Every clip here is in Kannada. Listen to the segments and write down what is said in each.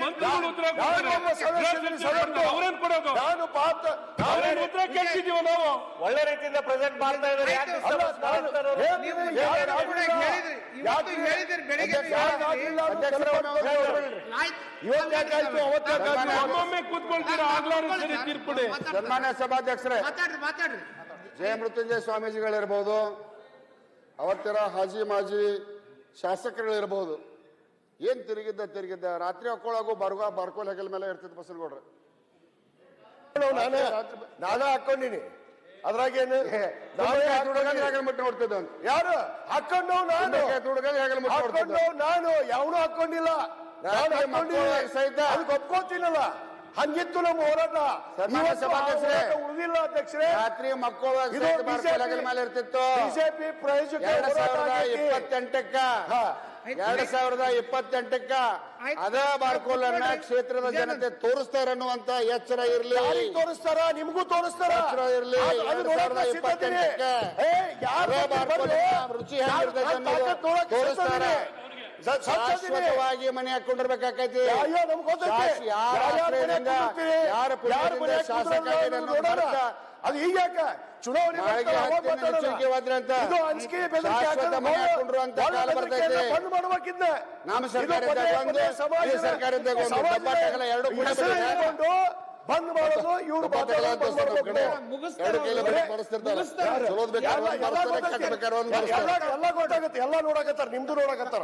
ಮಂತ್ರಿಗಳು ಉತ್ತರ ಅವರೇನ್ ಕೊಡೋದು? ನಾನು ಉತ್ತರ ಕೇಳ್ತಿದೀವ ನಾವು? ಒಳ್ಳೆ ರೀತಿಯಿಂದ ಪ್ರೆಸೆಂಟ್ ಮಾಡ್ತಾ ಇದ್ದಾರೆ? ಒಮ್ಮೊಮ್ಮೆ ಕೂತ್ಕೊಳ್ತೀರಾ? ಆಗ್ಲಾರ ಸರಿ ತೀರ್ಪುಡಿ. ಸನ್ಮಾನ್ಯ ಸಭಾಧ್ಯಕ್ಷರೇ. ಜಯ ಮೃತ್ಯುಂಜಯ ಸ್ವಾಮೀಜಿಗಳಿರ್ಬೋದು ಅವತ್ತಿರ ಹಾಜಿ ಮಾಜಿ ಶಾಸಕರುಗಳಿರ್ಬೋದು ಏನ್ ತಿರುಗಿದ್ದ ತಿರುಗಿದ್ದ? ರಾತ್ರಿ ಹಾಕೊಳ್ಳೋಗು ಬರ್ಗ ಬರ್ಕೋಲ್ ಹೆಗಲ ಮೇಲೆ ಇರ್ತಿತ್ತು ಬಸನಗೌಡ್ರೆ ನಾನೇ ನಾನೇ ಹಾಕೊಂಡಿನಿ ಅದ್ರಾಗೇನು ನೋಡ್ತಿದ್ದ ಯಾರು? ಹಾಕೊಂಡು ನಾನು. ಹಾಕೊಂಡು ನಾನು. ಯಾವನು ಹಾಕೊಂಡಿಲ್ಲ ನಾನು ಮಕ್ಕಳು ಸಹಿತ. ಅದಕ್ಕೆ ಒಪ್ಕೋತೀನಲ್ಲ ಹಂಗಿತ್ತು ನಮ್ಮ ಹೋರಾಟ. ಉಳಿದಿಲ್ಲ ಅಧ್ಯಕ್ಷರೇ. ರಾತ್ರಿ ಮಕ್ಕಳು ಮೇಲೆ ಇರ್ತಿತ್ತು. ಬಿಜೆಪಿ ಪ್ರಯೋಜಕ ಇಪ್ಪತ್ತೆಂಟಕ್ಕ ಹಾ. ಎರಡ್ ಸಾವಿರದ ಇಪ್ಪತ್ತೆಂಟಕ್ಕ ಅದೇ ಬಾರ್ಕೋಲನ್ನ ಕ್ಷೇತ್ರದ ಜನತೆ. ತೋರಿಸ್ತಾರ ಅನ್ನುವಂತ ಎಚ್ಚರ ಇರ್ಲಿ. ತೋರಿಸ್ತಾರ? ನಿಮಗೂ ತೋರಿಸ್ತಾರ? ಎಚ್ಚರ ಇರ್ಲಿ. ಎರಡ್ ಸಾವಿರದ ರುಚಿ ತೋರಿಸ್ತಾರೆ. ಶಾಶ್ವತವಾಗಿ ಮನೆ ಹಾಕೊಂಡಿರ್ಬೇಕಾಕೈತಿ. ನಮ್ಗೆ ಯಾರ ಯಾರ್ ಶಾಸಕ ಕೂತಿರೋದು ಈಗ ಯಾಕೆ? ಅದು ಚುನಾವಣೆ. ಬಂದ್ ಮಾಡೋದು ಇವ್ರು ಎಲ್ಲ- ಗೊತ್ತಾಗತ್ತೆ. ಎಲ್ಲ ನೋಡಕತ್ತಾರ. ನಿಮ್ದು ನೋಡಕತ್ತಾರ.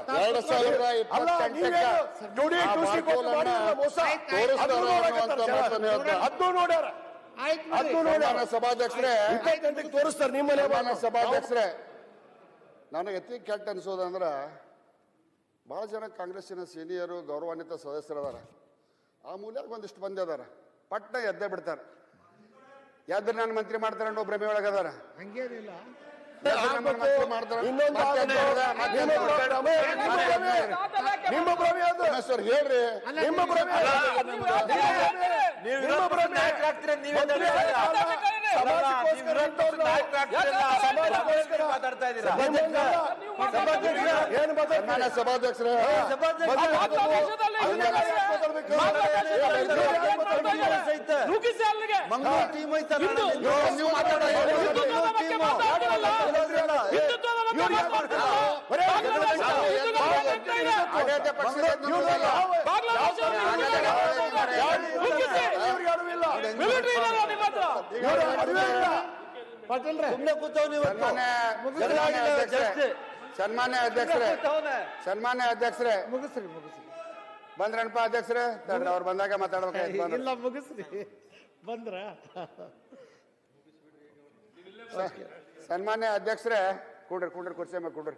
ಅದನ್ನು ನೋಡ್ಯಾರ. ಸಭಾಧ್ಯಕ್ಷರೇ. ತೋರಿಸ್ತಾರೆ ನಿಮ್ಮಲ್ಲೇ ಸಭಾಧ್ಯಕ್ಷರೇ ನನಗೆ ಅತಿ ಕೆಟ್ಟ ಅನಿಸೋದಂದ್ರ ಬಹಳ ಜನ ಕಾಂಗ್ರೆಸ್ಸಿನ ಸೀನಿಯರು ಗೌರವಾನ್ವಿತ ಸದಸ್ಯರದಾರ. ಆ ಮೂಲ್ಯಾಗ ಒಂದಿಷ್ಟು ಮಂದಿ ಅದಾರ. ಪಟ್ಟ ಎದ್ದೆ ಬಿಡ್ತಾರೆ. ಎದ್ರ ನಾನು ಮಂತ್ರಿ ಮಾಡ್ತಾರೆ ಅನ್ನೋ ಭ್ರಮೆ ಅದಾರ. ಹಂಗೇನಿಲ್ಲ ನಿಮ್ಮ ಹೇಳ್ರಿ. ನಿಮ್ಮ ಏನು ಮಾತಾಡ್ತೀರಿ? ಸನ್ಮಾನ್ಯ ಸಭಾಧ್ಯಕ್ಷರೇ ಮಂಗಳೂರು ಟೀಮ್ ಐತಲ್ಲ. ನೀವು- ನೀವು ಮಾತಾಡೋ ಮಂಗಳೂರು ಟೀಮು. ಇವ್ರು ಯಾಕೆ ಮಾಡ್ತಾರೆ? ಬರೇ ಆಡಳಿತ ಪಕ್ಷದ ಇವ್ರು ಎದುರು ಯಾವ- ಅಲ್ಲ. ಇವ್ರಿಗೆ ಅರಿವು ಇಲ್ಲ. ಅರಿವೇ ಇಲ್ಲ. ಇವತ್ತು. ಸನ್ಮಾನ್ಯ ಅಧ್ಯಕ್ಷರೇ. ಸನ್ಮಾನ್ಯ ಅಧ್ಯಕ್ಷರೇ. ಮುಗಿಸ್ರಿ ಮುಗಿಸ್ರಿ. ಬಂದ್ರನಪ್ಪ ಅಧ್ಯಕ್ಷರೇ? ಅವ್ರು ಬಂದಾಗ ಮಾತಾಡ್ಬೇಕಾಯ್ತು ಬಂದ್ರು. ಇಲ್ಲ ಮುಗಿಸ್ರಿ. ಬಂದ್ರ? ಸನ್ಮಾನ್ಯ ಅಧ್ಯಕ್ಷರೇ ಕೂಡ್ರಿ ಕೂಡ್ರಿ ಕುರ್ಸಿ ಮೇಲೆ ಕೂಡ್ರಿ.